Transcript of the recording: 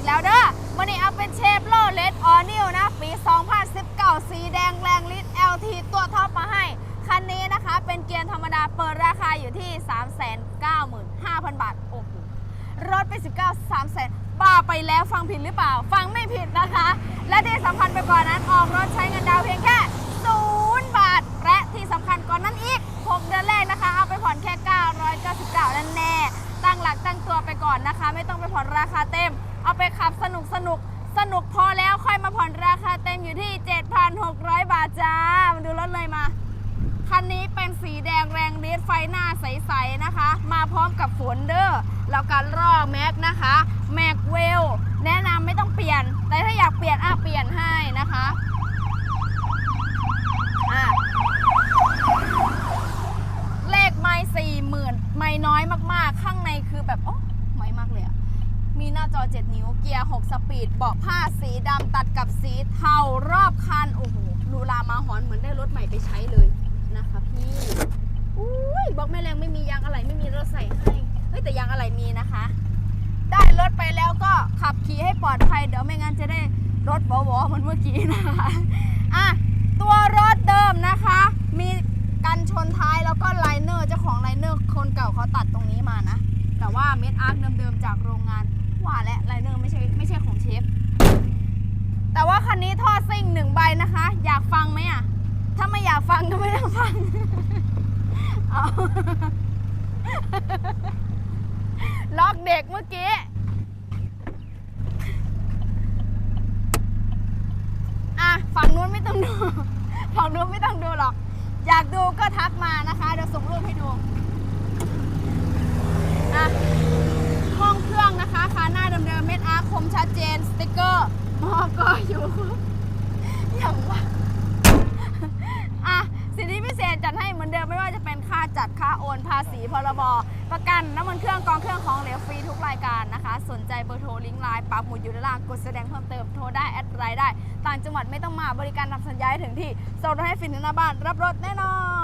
กแล้วเด้อมันนี้เอาเป็นเชฟโรเลตออนิวนะ ปี 2019 สีแดงแรงลิตร LT ตัวท็อปมาให้ คันนี้นะคะ เป็นเกียร์ธรรมดาเปิดราคาอยู่ที่ 395,000 บาท โอ้โห รถไป 19 300,000บ้าไปแล้วฟังผิดหรือเปล่า ฟังไม่ผิดนะคะ และที่สำคัญไปกว่านั้นออกรถใช้เงินดาวเพียงแค่ นะคะ ไม่ต้องไปผ่อนราคาเต็ม เอาไปขับสนุกสนุกสนุกพอแล้วค่อยมาผ่อนราคาเต็มอยู่ที่ 7,600 บาทจ้ามาดูรถเลยมา คันนี้เป็นสีแดงแรงฤทธิ์ไฟหน้าใสๆนะคะ มาพร้อมกับฝนเด้อแล้วก็รอกแม็กนะคะ แม็กเวลแนะนำไม่ต้องเปลี่ยน แต่ถ้าอยากเปลี่ยนอะเปลี่ยนให้นะคะเลขไม่สี่หมื่นไม่น้อยมากๆ ข้างในคือแบบโอ้ มากเลยอะมีหน้าจอ 7 นิ้วเกียร์ 6 สปีดเบาะผ้าสีดำตัดกับสีเทารอบคัน โอ้โหลูลามาหอนเหมือนได้รถใหม่ไปใช้เลยนะคะพี่อุ้ยบล็อกแม่แรงไม่มียางอะไรไม่มีรถใส่ให้เฮ้ยแต่ยางอะไรมีนะคะ ได้รถไปแล้วก็ขับขี่ให้ปลอดภัยเดี๋ยวไม่งั้นจะได้รถบวๆเหมือนเมื่อกี้นะคะอะตัวรถเดิมนะคะ มีกันชนท้ายแล้วก็ไลเนอร์เจ้าของไลเนอร์คนเก่าเขาตัดตรงนี้มานะ แต่ว่าเม็ดอาร์คเดิมๆจากโรงงานว่าและไลเนอร์ไม่ใช่ไม่ใช่ของเชฟ แต่ว่าคันนี้ท่อซิ่งหนึ่งใบนะคะ อยากฟังไหมอะ ถ้าไม่อยากฟังก็ไม่ต้องฟังเอาล็อกเด็กเมื่อกี้อะฝั่งนู้นไม่ต้องดู ฝั่งนู้นไม่ต้องดูหรอก อยากดูก็ทักมานะคะ เดี๋ยวส่งรูปให้ดู อะ ห้องเครื่องนะคะขาหน้าเดิมๆเม็ดอาร์คคมชัดเจน สติ กเกอร์มอกออยู่ อย่างว่าอะสิทธิพิเศษจัดให้เหมือนเดิมไม่ว่าจะเป็นค่าจัดค่าโอนภาษีพรบประกันน้ำมันเครื่องกองเครื่องของเหลวฟรีทุกรายการนะคะ สนใจเบอร์โทรลิงก์ไลน์ปักหมุดอยู่ด้านล่างกดแสดงเพิ่มเติมโทรได้แอดไลน์ได้ ต่างจังหวัดไม่ต้องมาบริการทำสัญญาให้ถึงที่ส่งรถให้ฟินถึงหน้าบ้านรับรถแน่นอน